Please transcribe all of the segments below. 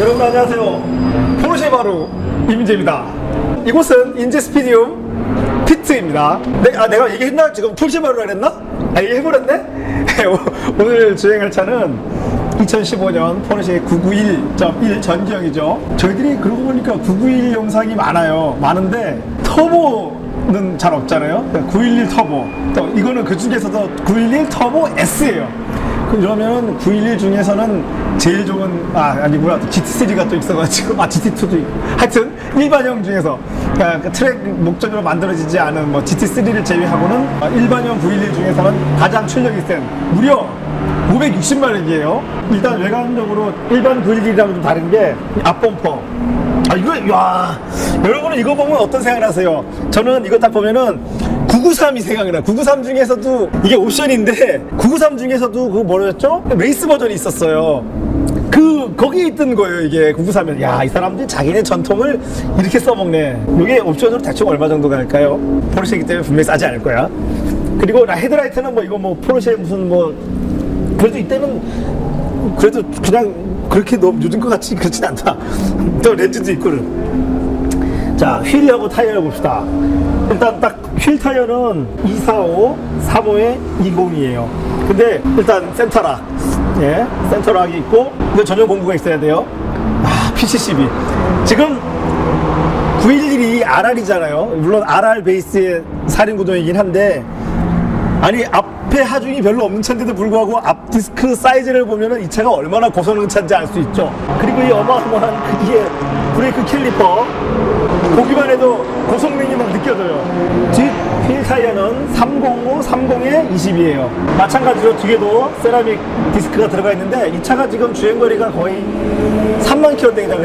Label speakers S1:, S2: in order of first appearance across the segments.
S1: 여러분 안녕하세요. 포르쉐 바로 이민재입니다. 이곳은 인제 스피디움 피트입니다. 내, 아, 내가 얘기했나? 지금 포르쉐 바로라 그랬나? 아, 얘기해버렸네? 오늘 주행할 차는 2015년 포르쉐 991.1 전기형이죠. 저희들이 그러고 보니까 991 영상이 많아요. 많은데 터보는 잘 없잖아요. 911 터보. 또 이거는 그 중에서도 911 터보 S예요. 그러면 911 중에서는 제일 좋은 아 아니고요 GT3가 또 있어가지고. 아 GT2도 있고. 하여튼 일반형 중에서. 아, 그 트랙 목적으로 만들어지지 않은 뭐 GT3를 제외하고는 아, 일반형 911 중에서는 가장 출력이 센 무려 560마력이에요. 일단 외관적으로 일반 911이랑 좀 다른 게 앞범퍼. 아 이거 야 여러분은 이거 보면 어떤 생각을 하세요? 저는 이거 딱 보면은 993이 생각이 나. 993 중에서도 이게 옵션인데 993 중에서도 그 뭐였죠? 레이스 버전이 있었어요. 그 거기에 있던 거예요 이게 993면 야이 사람들이 자기네 전통을 이렇게 써먹네. 이게 옵션으로 대충 얼마 정도 갈까요? 포르쉐이기 때문에 분명히 싸지 않을 거야. 그리고 나 헤드라이트는 뭐 이거 뭐 포르쉐 무슨 뭐 그래도 이때는 그래도 그냥 그렇게 너무 요즘 것 같이 그렇진 않다. 또 렌즈도 있고 자, 휠하고 타이어 봅시다. 일단 딱 휠 타이어는 245, 35에 20이에요. 근데 일단 센터락, 예, 센터락이 있고, 근데 전용 공구가 있어야 돼요. 아, PCCB. 지금 911이 RR이잖아요. 물론 RR 베이스의 살인 구동이긴 한데, 아니 앞에 하중이 별로 없는 차인데도 불구하고 앞 디스크 사이즈를 보면은 이 차가 얼마나 고성능 차인지 알 수 있죠. 그리고 이 어마어마한 이게 브레이크 캘리퍼 보기만 해도 고성능이 막 느껴져요. 뒷휠 타이어는 305, 30에 20이에요. 마찬가지로 뒤에도 세라믹 디스크가 들어가 있는데 이 차가 지금 주행거리가 거의 3만 킬로대가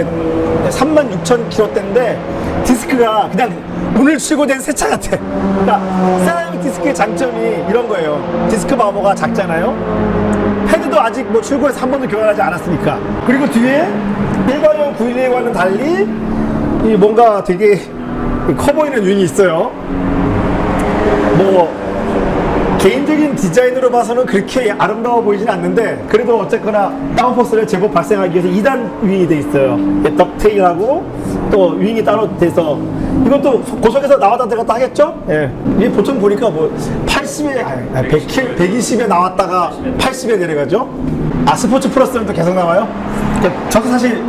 S1: 3만 6천 킬로대인데 디스크가 그냥 오늘 출고된 새 차 같아. 그러니까 세라믹 디스크의 장점이 이런 거예요. 디스크 마모가 작잖아요. 패드도 아직 뭐 출고해서 한 번도 교환하지 않았으니까. 그리고 뒤에 일반형 911과는 달리 이 뭔가 되게 커 보이는 윙이 있어요. 뭐 개인적인 디자인으로 봐서는 그렇게 아름다워 보이진 않는데 그래도 어쨌거나 다운포스를 제법 발생하기 위해서 2단 윙이 돼 있어요 예, 덕테일하고 또 윙이 따로 돼서 이것도 고속에서 나왔다 들어갔다 하겠죠? 예. 이게 보통 보니까 뭐 80에, 100, 120에 나왔다가 80에 내려가죠? 아, 스포츠 플러스는 또 계속 나와요? 그러니까 저도 사실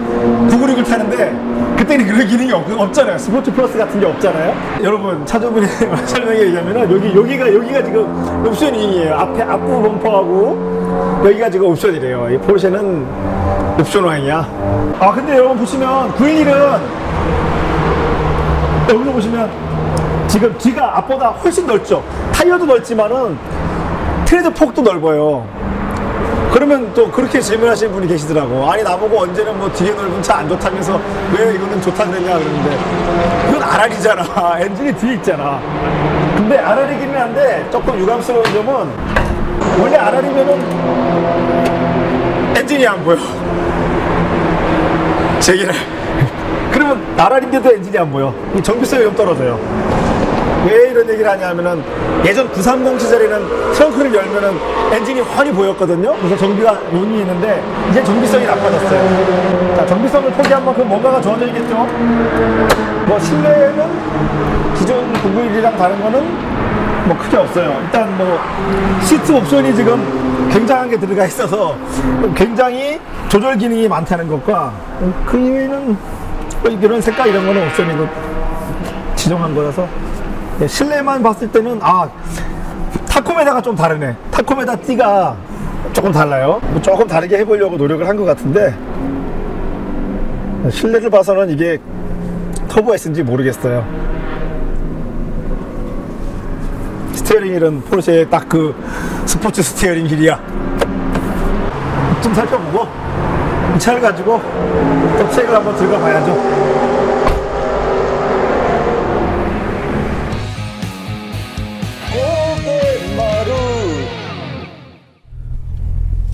S1: 996을 타는데 그때는 그런 기능이 없, 없잖아요. 스포츠 플러스 같은 게 없잖아요. 여러분, 차주분이 설명해 얘기하면은 여기, 여기가, 여기가 지금 옵션 윙이에요. 앞에, 앞부 범퍼하고 여기가 지금 옵션이래요. 이 포르쉐는 옵션 왕이야. 아, 근데 여러분 보시면 911은 여기서 보시면 지금 뒤가 앞보다 훨씬 넓죠. 타이어도 넓지만은 트레드 폭도 넓어요. 그러면 또 그렇게 질문하시는 분이 계시더라고. 아니 나보고 언제는 뭐 뒤에 넓은 차 안 좋다면서 왜 이거는 좋다 그랬냐 그러는데 이건 RR이잖아. 엔진이 뒤에 있잖아. 근데 RR이기는 한데 조금 유감스러운 점은 원래 RR이면은 엔진이 안 보여. 제기를. 그러면 RR인데도 엔진이 안 보여. 이 정비성이 좀 떨어져요. 왜 이런 얘기를 하냐면은 예전 930 시절에는 트렁크를 열면은 엔진이 훤히 보였거든요. 그래서 정비가 용이 있는데 이제 정비성이 나빠졌어요. 자, 정비성을 포기한 만큼 뭔가가 좋아져야겠죠. 뭐 실내는 기존 991이랑 다른 거는 뭐 크게 없어요. 일단 뭐 시트 옵션이 지금 굉장한 게 들어가 있어서 굉장히 조절 기능이 많다는 것과 그 이외에는 뭐 이런 색깔 이런 거는 옵션이고 지정한 거라서 네, 실내만 봤을 때는 아 타코메다가 좀 다르네. 타코메다 띠가 조금 달라요. 뭐 조금 다르게 해보려고 노력을 한 것 같은데 실내를 봐서는 이게 터보 S인지 모르겠어요. 스티어링 휠은 포르쉐의 딱 그 스포츠 스티어링 휠이야. 좀 살펴보고 이 차를 가지고 또 책을 한번 들어가 봐야죠.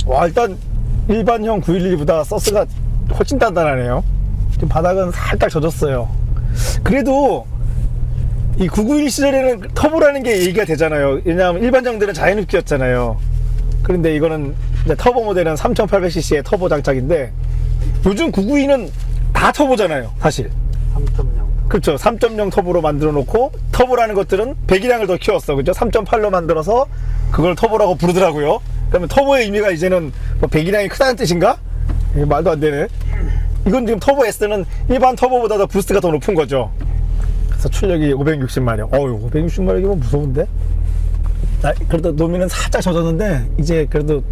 S1: 와 일단 일반형 911보다 서스가 훨씬 단단하네요 지금 바닥은 살짝 젖었어요 그래도 이 991 시절에는 터보라는 게 얘기가 되잖아요 왜냐하면 일반형들은 자연흡기였잖아요 그런데 이거는 터보 모델은 3800cc의 터보 장착인데 요즘 992는 다 터보잖아요, 사실.
S2: 3.0.
S1: 그렇죠. 3.0 터보로 만들어 놓고 터보라는 것들은 배기량을 더 키웠어. 그죠? 3.8로 만들어서 그걸 터보라고 부르더라고요. 그러면 터보의 의미가 이제는 뭐 배기량이 크다는 뜻인가? 말도 안 되네. 이건 지금 터보 S는 일반 터보보다 더 부스트가 더 높은 거죠. 그래서 출력이 560마력. 어유 560마력이면 무서운데? 나 그래도 노면은 살짝 젖었는데 이제 그래도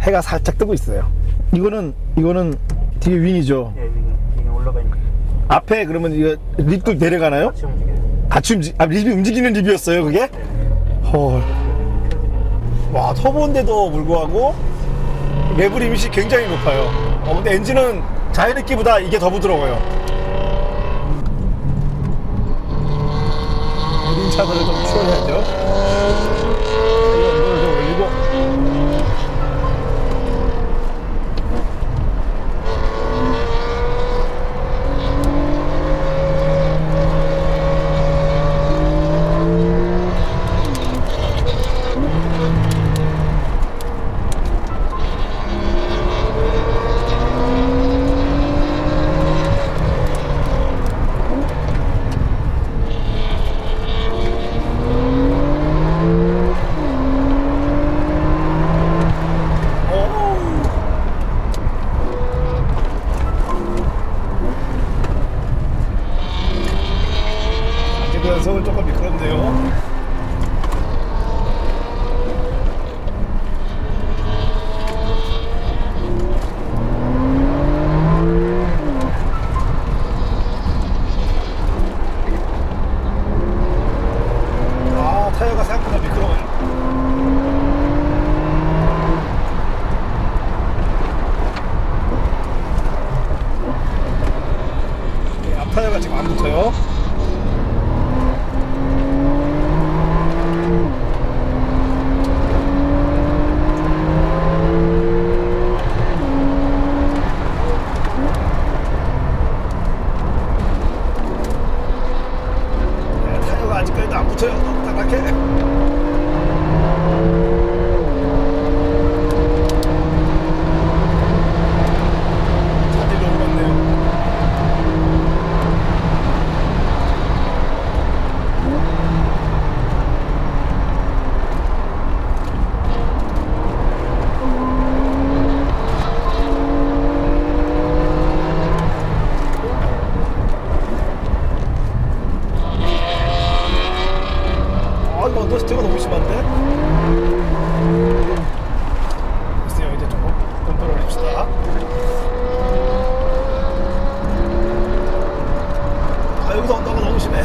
S1: 해가 살짝 뜨고 있어요. 이거는 이거는 뒤에 윙이죠.
S2: 예, 이게, 이게 올라가 있는 거
S1: 앞에 그러면 이거 립도 내려가나요?
S2: 같이 움직여요.
S1: 같이 움직, 아, 립이 움직이는 립이었어요, 그게? 헐. 와, 터보인데도 불구하고 외부 리밋이 굉장히 높아요. 어, 근데 엔진은 자연흡기보다 이게 더 부드러워요. 어린 차들을 좀 추월해야죠. 이거 온도를 좀 올리고. 아직도 연속은 조금 미끄럽네요. 아, 타이어가 생각보다 미끄러워요. 네, 앞 타이어가 지금 안 붙어요. 네, 타이어가 아직까지도 안 붙어요. 너무 딱딱해. 자리 너무 많네요. 아 이거 언더스트가 너무 심한데? 글쎄요 이제 조금 컨트롤 해봅시다 아 여기서 언더가 너무 심해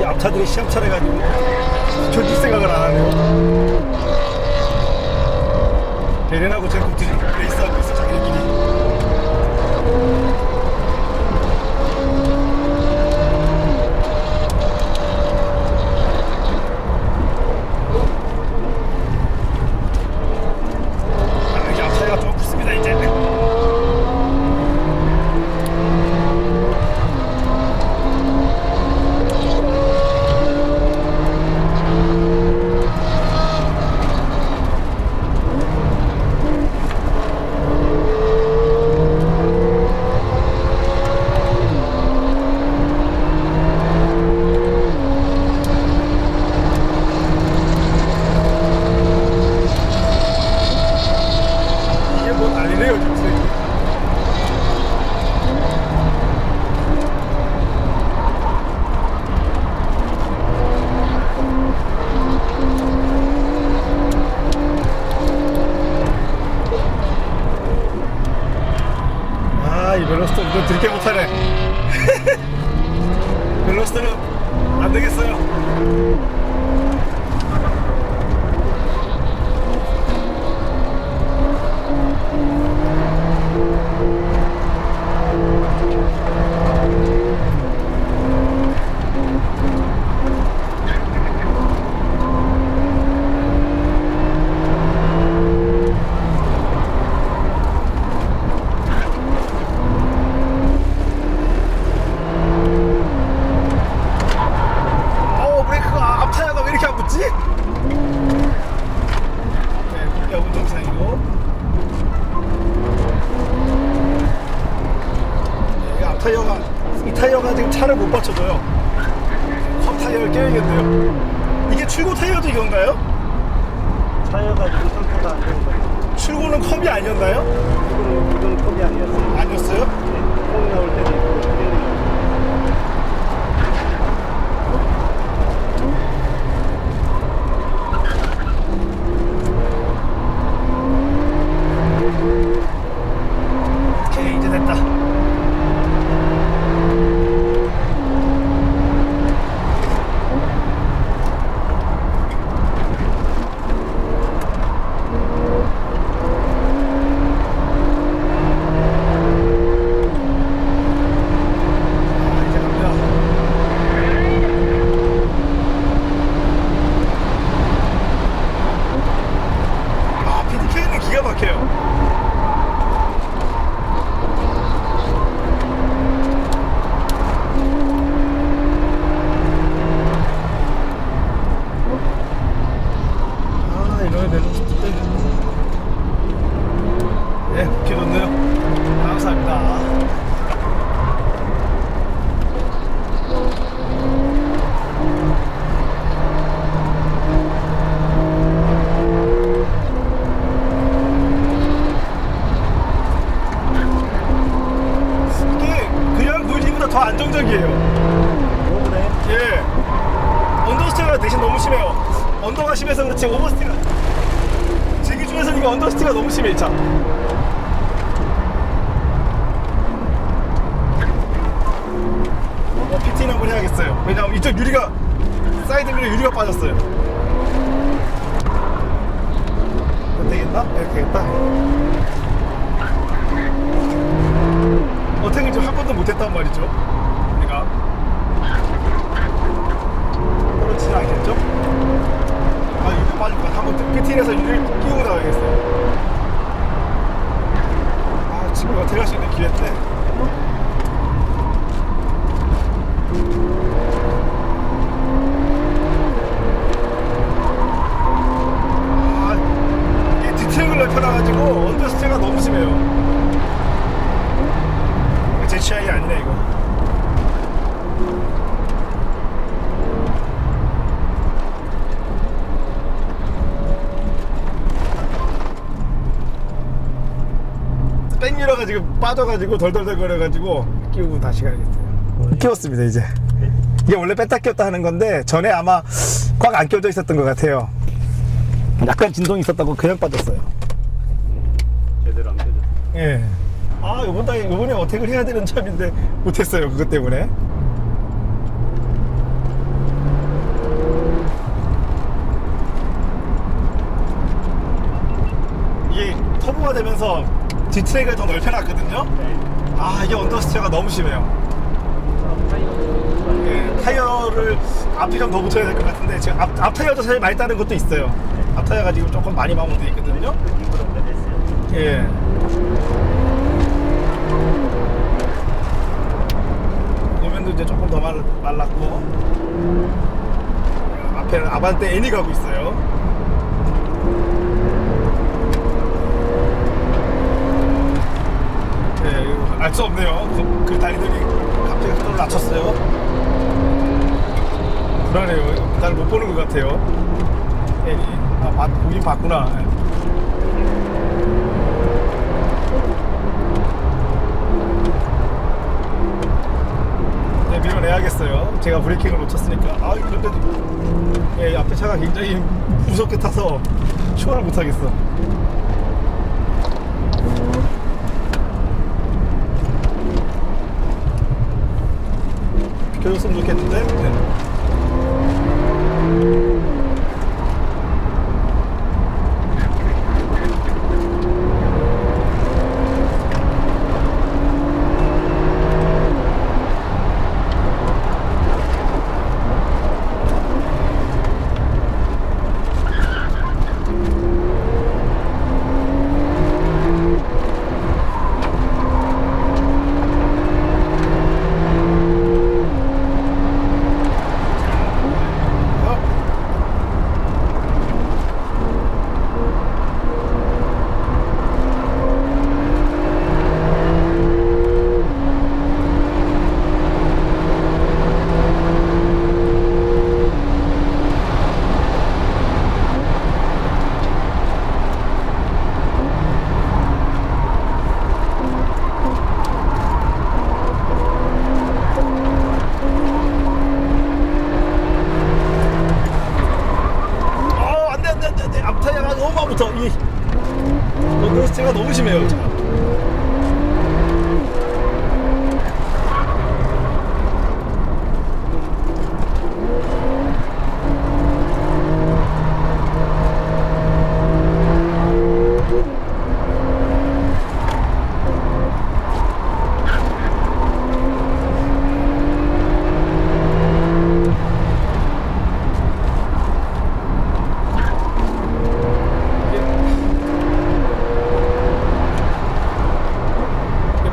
S1: 이 앞차들이 시험차를 가지고 조직 생각을 안 하네요. 베렌하고 제국들이 레이스하고 있어 빠져가지고 덜덜덜 거려가지고 끼우고 다시 가야겠어요. 끼웠습니다 이제. 이게 원래 뺐다 끼웠다 하는 건데 전에 아마 꽉 안 끼워져 있었던 것 같아요. 약간 진동이 있었다고 그냥 빠졌어요.
S2: 제대로 안 펴졌어요.
S1: 예. 아 이번 달에 이번에 어택을 해야 되는 참인데 못했어요 그것 때문에. 이게 터보가 되면서 뒤트랙을 더 넓혀놨거든요.
S2: 네.
S1: 아 이게 언더스티어가 너무 심해요. 예, 타이어를 앞에 좀 더 붙여야 될 것 같은데 지금 앞, 앞 타이어도 사실 많이 따는 것도 있어요. 앞 타이어가 지금 조금 많이 마모돼 있거든요. 예. 노면도 이제 조금 더 말, 말랐고 앞에 아반떼 애니 가고 있어요. 예, 알수 없네요. 그, 그 다리들이 갑자기 속도를 낮췄어요. 불안해요. 날 못 보는 것 같아요. 애니. 아, 봤, 보긴 봤구나. 예. 네, 밀어내야겠어요. 제가 브레이킹을 놓쳤으니까. 아, 그런데도 예, 앞에 차가 굉장히 무섭게 타서 추월을 못하겠어. 비켜줬으면 좋겠는데. 네.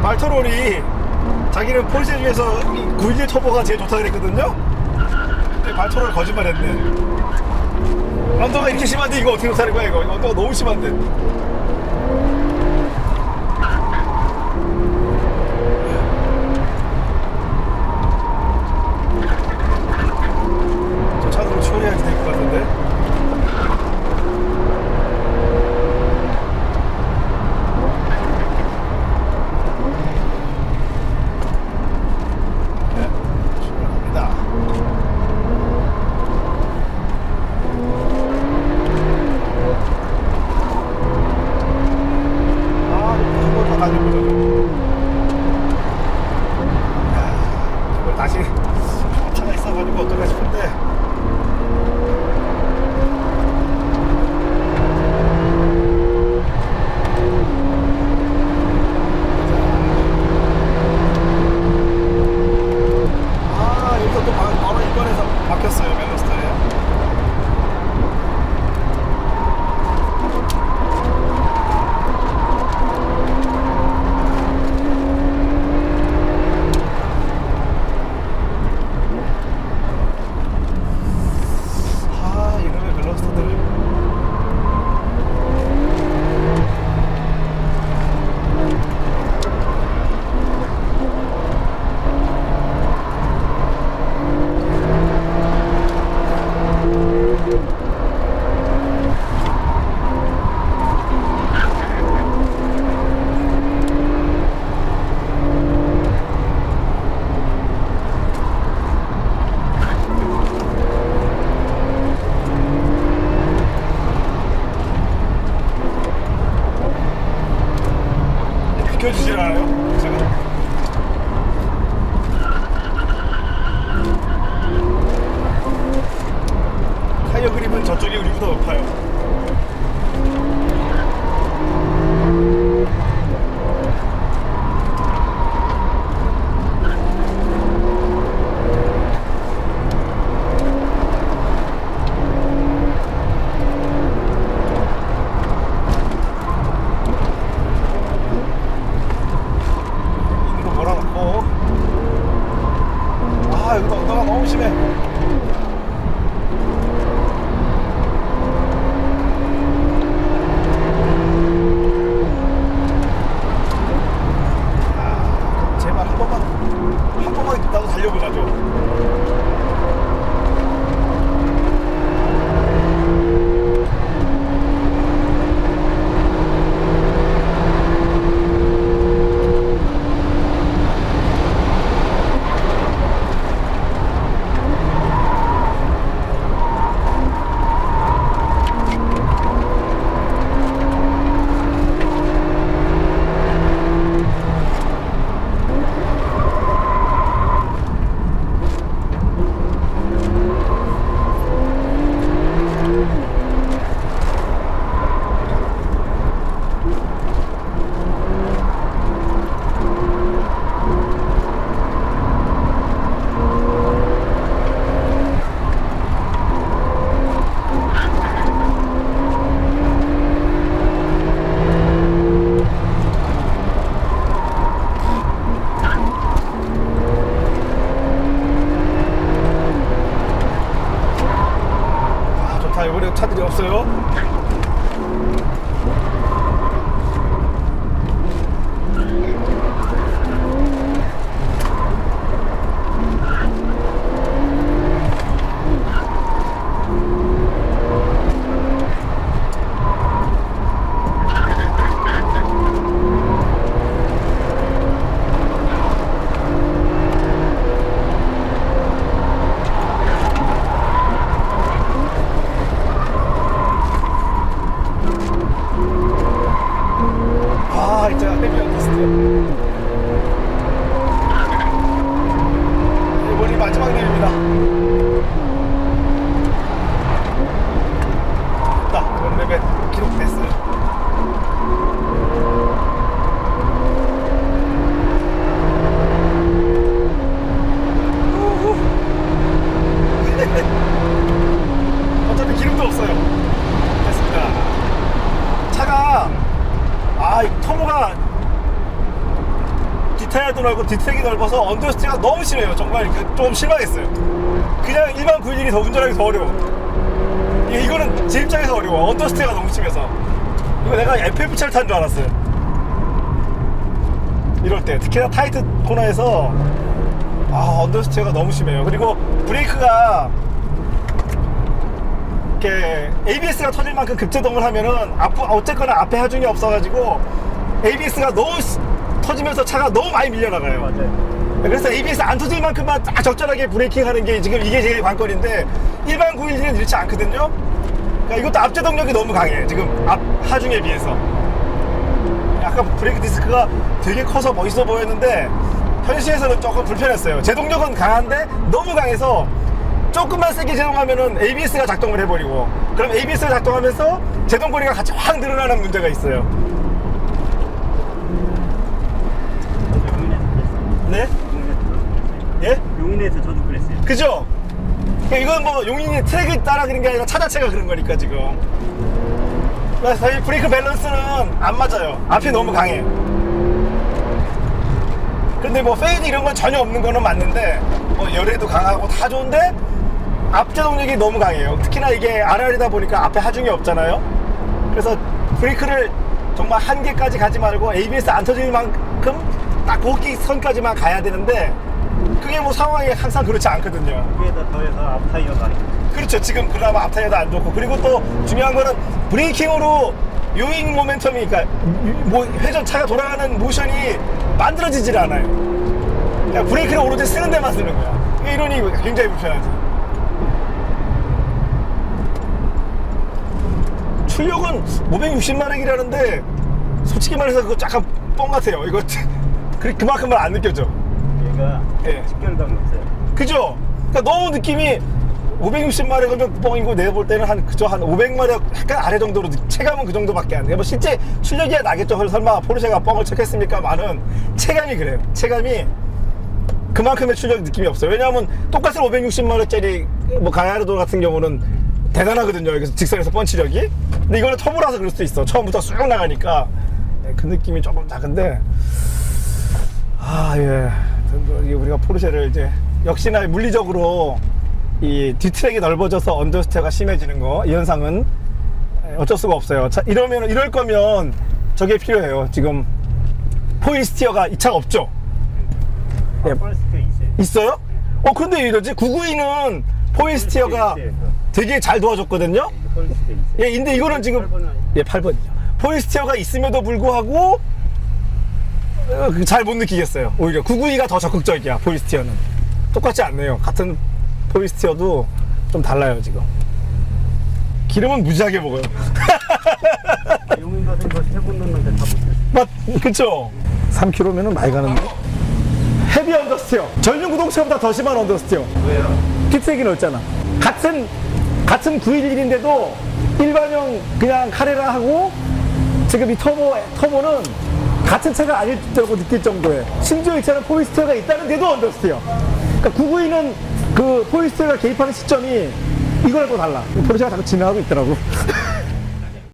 S1: 발토롤이 자기는 폴쉐 중에서 911 터보가 제일 좋다 그랬거든요. 근데 발토롤 거짓말했네. 언더가 이렇게 심한데 이거 어떻게 못하는 거야 이거? 이거 너무 심한데. 저 차도 처리해야지 될 것 같은데. 네, 출발합니다. 아, 한번더 다녀보자. 다시 차가 있어가지고 어떨까 싶은데. 디트랙이 넓어서 언더스티가 너무 심해요. 정말 그- 좀 실망했어요. 그냥 일반 911이 더 운전하기 더 어려워. 이- 이거는 제 입장에서 어려워. 언더스티가 너무 심해서. 이거 내가 FF 차를 탄 줄 알았어요. 이럴 때 특히나 타이트 코너에서 아 언더스티가 너무 심해요. 그리고 브레이크가 이렇게 ABS가 터질 만큼 급제동을 하면은 앞 어쨌거나 앞에 하중이 없어가지고 ABS가 너무 스- 터지면서 차가 너무 많이 밀려나가요.
S2: 맞아요.
S1: 그래서 ABS 안 터질 만큼만 딱 적절하게 브레이킹 하는 게 지금 이게 제일 관건인데 일반 911은 이렇지 않거든요. 그러니까 이것도 앞제 동력이 너무 강해. 지금 앞 하중에 비해서. 아까 브레이크 디스크가 되게 커서 멋있어 보였는데 현실에서는 조금 불편했어요. 제동력은 강한데 너무 강해서 조금만 세게 제동하면은 ABS가 작동을 해버리고 그럼 ABS가 작동하면서 제동거리가 같이 확 늘어나는 문제가 있어요.
S2: 용인에서 그랬어요.
S1: 네? 예?
S2: 용인에서 저도 그랬어요.
S1: 그죠? 그러니까 이건 뭐 용인이 트랙을 따라 그런 게 아니라 차 자체가 그런 거니까 지금. 사실 브레이크 밸런스는 안 맞아요. 앞이 너무 강해. 근데 뭐 페이드 이런 건 전혀 없는 거는 맞는데 뭐 열에도 강하고 다 좋은데 앞제동력이 너무 강해요. 특히나 이게 RR이다 보니까 앞에 하중이 없잖아요. 그래서 브레이크를 정말 한계까지 가지 말고 ABS 안 터질 만큼 딱 고기 선까지만 가야 되는데 그게 뭐 상황이 항상 그렇지 않거든요.
S2: 거기에다 더해서 앞타이어가 아니고
S1: 그렇죠. 지금 그나마 앞타이어도 안 좋고 그리고 또 중요한 거는 브레이킹으로 요잉 모멘텀이 그러니까 뭐 회전 차가 돌아가는 모션이 만들어지질 않아요. 그냥 브레이크를 오로지 쓰는 데만 쓰는 거야. 이론이 굉장히 불편하지. 출력은 560마력이라는데 솔직히 말해서 그거 약간 뻥 같아요. 이거 그- 그만큼은 안 느껴져.
S2: 얘가
S1: 예.
S2: 직결감이 없어요.
S1: 그죠? 그러니까 너무 느낌이 560마력이면 뻥이고 내가 볼 때는 한 그저 한 500마력 약간 아래 정도로 느- 체감은 그 정도밖에 안 돼요. 뭐 실제 출력이야 나겠죠. 그래서 설마 포르쉐가 뻥을 쳤겠습니까만은 체감이 그래요. 체감이 그만큼의 출력 느낌이 없어요. 왜냐하면 똑같은 560마력짜리 뭐 가야르도 같은 경우는 대단하거든요. 여기서 직선에서 펀치력이. 근데 이거는 터보라서 그럴 수도 있어. 처음부터 쑥 나가니까 네, 그 느낌이 조금 작은데 아, 예. 우리가 포르쉐를 이제 역시나 물리적으로 이 뒤트랙이 넓어져서 언더스테어가 심해지는 거, 이 현상은 어쩔 수가 없어요. 자, 이러면, 이럴 거면 저게 필요해요. 지금 포일 스티어가 이 차가 없죠? 예.
S2: 있어요.
S1: 있어요? 어, 근데 왜 이러지? 992는 포일 스티어가. 되게 잘 도와줬거든요? 예, 근데 이거는 지금. 예, 8번이죠. 포이스티어가 있음에도 불구하고 어, 잘 못 느끼겠어요. 오히려 992가 더 적극적이야. 포이스티어는 똑같지 않네요. 같은 포이스티어도 좀 달라요 지금. 기름은 무지하게 먹어요.
S2: 용인 가서 이거 세번 넣는데 다 못했어요.
S1: 맞, 그쵸? 3km면은 많이 가는데. 헤비 언더스티어. 전륜 구동차보다 더 심한 언더스티어.
S2: 왜요?
S1: 픽색이 넓잖아. 같은 같은 911인데도 일반형 그냥 카레라 하고 지금 이 터보 터보는 같은 차가 아닐 때고 느낄 정도에 심지어 이 차는 포이스티어가 있다는데도 언더스티어. 그러니까 992는 그 포이스티어가 개입하는 시점이 이거랑 또 달라. 포르쉐가 자꾸 진행하고 있더라고.